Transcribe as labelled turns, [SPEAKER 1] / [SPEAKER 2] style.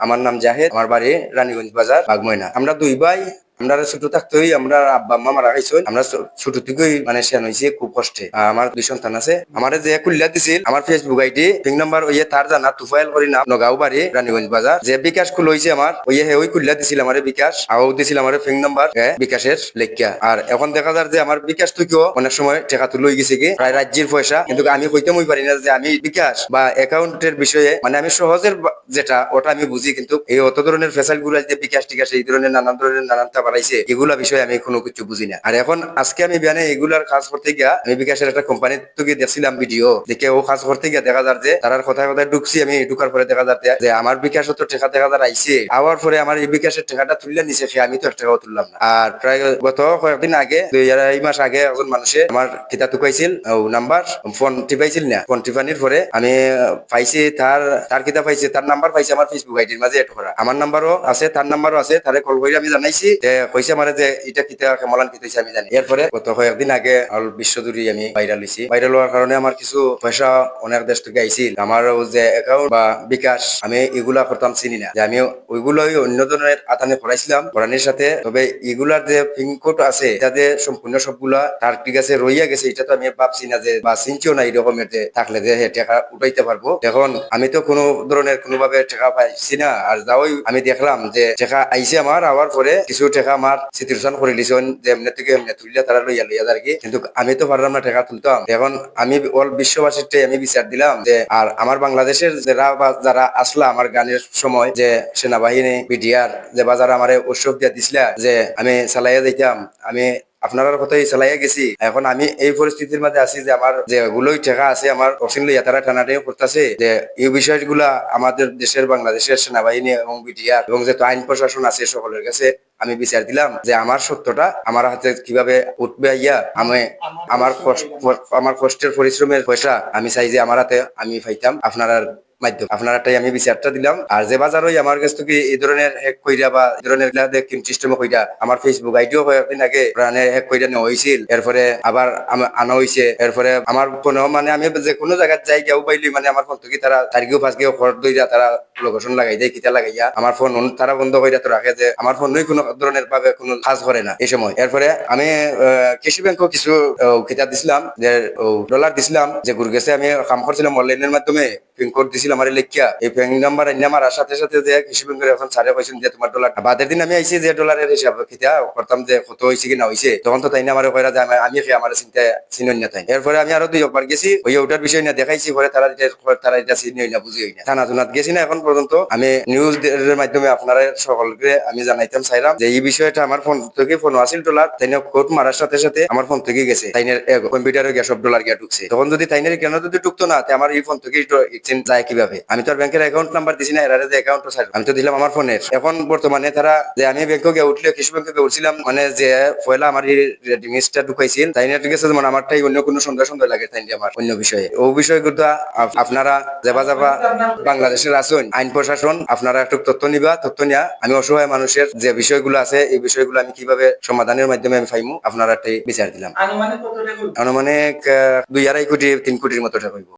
[SPEAKER 1] আমার নাম জাহেদ আমার বাড়ি রানীগঞ্জ বাজার বাগময়না আমরা দুই ভাই আমরা ছোট থাকতেই আমরা আব্বা আম্মা মারা খাইছেন আমরা ছোট থেকেই মানে শেয়ান হয়েছে খুব কষ্টে। আমার দুই সন্তান আছে। আমার যে কুল্লা দিছিল, আমার ফেসবুক আইডি পিং নাম্বার ওই তার জানা, তুফাইল করি নাম নগাঁও বাড়ি রানীগঞ্জ বাজার। যে বিকাশ খুল হয়েছে আমার ওই হে ওই কুল্লা দিছিল আমার বিকাশ। আও দিছিল আমার পিং নাম্বার বিকাশের লেখিয়া। আর এখন দেখা যায় যে আমার বিকাশ থেকেও অনেক সময় টাকা তুলে গেছে কি, প্রায় রাজ্যের পয়সা। কিন্তু আমি কইতে মই পারি না যে আমি বিকাশ বা অ্যাকাউন্টের বিষয়ে মানে আমি সহজের যেটা, ওটা আমি বুঝি, কিন্তু এই অত ধরনের ফেসাইলগুলো বিকাশ টিকাশ এই ধরনের নানান ধরনের নানান তা বাড়াইছে এগুলা বিষয়ে আমি কোনো কিছু বুঝি না। আর এখন আজকে আমি বিয়ানে এগুলার কাজ করতে গিয়া আমি বিকাশের একটা কোম্পানি থেকে দেখছিলাম ভিডিও দেখে ও কাজ করতে গিয়া দেখা যার যে তার কথায় কথায় ঢুকছি, আমি ঢুকার পরে দেখা যাচ্ছে যে আমার বিকাশও তো টাকা দেখা যার আইছে। আওয়ার পরে আমার এই বিকাশের টাকাটা তুললে নিছে সে, আমি তো এক টাকাও তুললাম না। আর প্রায় গত কয়েকদিন আগে, দুই আড়াই মাস আগে একজন মানুষে আমার কিতা টুকাইছিল, ও নাম্বার, ফোন টিপাইছিল না। ফোন টিপানির পরে আমি পাইছি তার তার কিতা পাইছি, তার নাম্বার পাইছি আমার ফেসবুক আইডির মাঝে এড করা। আমার নাম্বারও আছে, তার নাম্বারও আছে, তারে কল করে আমি জানাইছি, যে কইছে আমার যে এটা কিতা কেমলান কিতা আমি জানি। এরপরে গত কয়েকদিন আগে অল বিশ্বজুড়ি আমি ভাইরাল হইছি। ভাইরাল হওয়ার কারণে আমার কিছু পয়সা অনেক দেশ থেকে আইছিল। আমার যে অ্যাকাউন্ট বা বিকাশ আমি এগুলা করতাম চিনি না। যে আমি ওইগুলোই অন্য ধরনের আতানে করাইছিলাম করানির সাথে। তবে এগুলার যে পিনকোড আছে, এটা যে সম্পূর্ণ সবগুলা তার ঠিক আছে, রইয়া গেছে, এটা তো আমি ভাবছি না যে বা চিনছিও না এরকমের যে থাকলে যে টাকা উঠাইতে পারব। এখন আমি তো কোনো ধরনের কোনোভাবে টাকা পাইছি না। আর যাওই আমি দেখলাম যে টাকা আইছে আমার, আওয়ার পরে কিছু টাকা আমার সিচুয়েশন করে যে এমনি এমনি তারা লইয়া লইয়া আর কি। কিন্তু আমি তো পারলাম না টাকা তুলতাম এখন আমি অল আমি বিচার দিলাম যে আর আমার বাংলাদেশের যারা যারা আসলা আমার গানের সময় যে সেনাবাহিনী বিডিআর যে বাজার আমার উৎসব দিয়া দিছিলা যে আমি চালাইয়া যাইতাম, আমি আপনার কথাই চালাইয়া গেছি। এখন আমি এই পরিস্থিতির মধ্যে আছি যে আমার যে গুলোই ঠেকা আছে, আমার অসীম লইয়া তারা করতেছে যে এই বিষয়গুলা আমাদের দেশের, বাংলাদেশের সেনাবাহিনী এবং বিডিআর এবং যে আইন প্রশাসন আছে সকলের কাছে আমি বিচার দিলাম যে আমার সত্যটা আমার হাতে কীভাবে উঠবে ইয়া আমি আমার আমার কষ্টের পরিশ্রমের পয়সা আমি চাই যে আমার হাতে আমি পাইতাম। আপনার মাধ্যম। আপনারটাই আমি বিচারটা দিলাম। আর যে বাজার ওই আমার কাছ থেকে এই ধরনের হ্যাক কইরা বা এই ধরনের সিস্টেম কইরা আমার ফেসবুক আইডিও কয়েকদিন আগে প্রাণে হ্যাক কইরা নেওয়া হয়েছিল এরপরে আবার আনা হয়েছে এরপরে আমার কোনো মানে আমি যে কোনো জায়গায় যাই গেও পাইলি মানে আমার ফোন থেকে তারা তারিখেও ফাঁস গিয়ে খরচ দইরা তারা লোকেশন লাগাই দেয়, কিতা লাগাইয়া আমার ফোন তারা বন্ধ কইরা তো রাখে যে আমার ফোন কোনো ধরনের ভাবে কোনো কাজ করে না এই সময়। এরপরে আমি কৃষি ব্যাংকও কিছু কিতাব দিছিলাম যে ডলার দিছিলাম যে গুর গেছে আমি কাম করছিলাম অনলাইনের মাধ্যমে পিনকোড দিছিলাম। আমার লেখিয়া, এই ব্যাংক নাম্বার আইন আমার সাথে সাথে যে কৃষি ব্যাংকের এখন তোমার ডলার বাদের দিন আমি আইছি যে ডলারের হিসাব করতাম যে কত হয়েছে কি না হয়েছে তখন তো তাই না আমার যে আমি- খেয়ে আমার চিন্তা চিনন না তাই। এরপরে আমি আরও দুই একবার গেছি, ওই ওটার বিষয় না দেখাইছি, পরে তারা তারা এটা চিনি বুঝি থানা গেছি না, এখন পর্যন্ত আমি নিউজ এর মাধ্যমে আপনারা সকলকে আমি জানাইতাম চাইলাম যে এই বিষয়টা আমার ফোন থেকে ফোন আসিল ডলার তাই না কোর্ট মারার সাথে সাথে আমার ফোন থেকে গেছে। তাইনের কম্পিউটারে গ্যাস সব ডলার গিয়া ঢুকছে। তখন যদি তাইনের কেন যদি ঢুকতো না আমার এই ফোন থেকে যায় কীভাবে? আমি তো আর ব্যাংকের অ্যাকাউন্ট নাম্বার দিছি না এরারে যে অ্যাকাউন্ট আমি তো দিলাম আমার ফোনের এখন বর্তমানে তারা যে আমি ব্যাংকে গিয়ে উঠলে কৃষি ব্যাংকে গিয়ে উঠছিলাম মানে যে পয়লা আমার জিনিসটা ঢুকাইছিল তাই না ঠিক আছে যেমন আমারটাই অন্য কোনো সন্দেহ সন্দেহ লাগে তাই আমার অন্য বিষয়ে। ও বিষয়গুলো আপ- আপনারা যাবা যাবা বাংলাদেশের আছেন আইন প্রশাসন আপনারা একটু তথ্য নিবা তথ্য নিয়া। আমি অসহায় মানুষের যে বিষয়গুলো আছে এই বিষয়গুলো আমি কীভাবে সমাধানের মাধ্যমে আমি পাইমু আপনারা একটাই বিচার দিলাম।
[SPEAKER 2] আনুমানিক
[SPEAKER 1] দুই আড়াই কোটি তিন কোটির মতো টাকা হইব।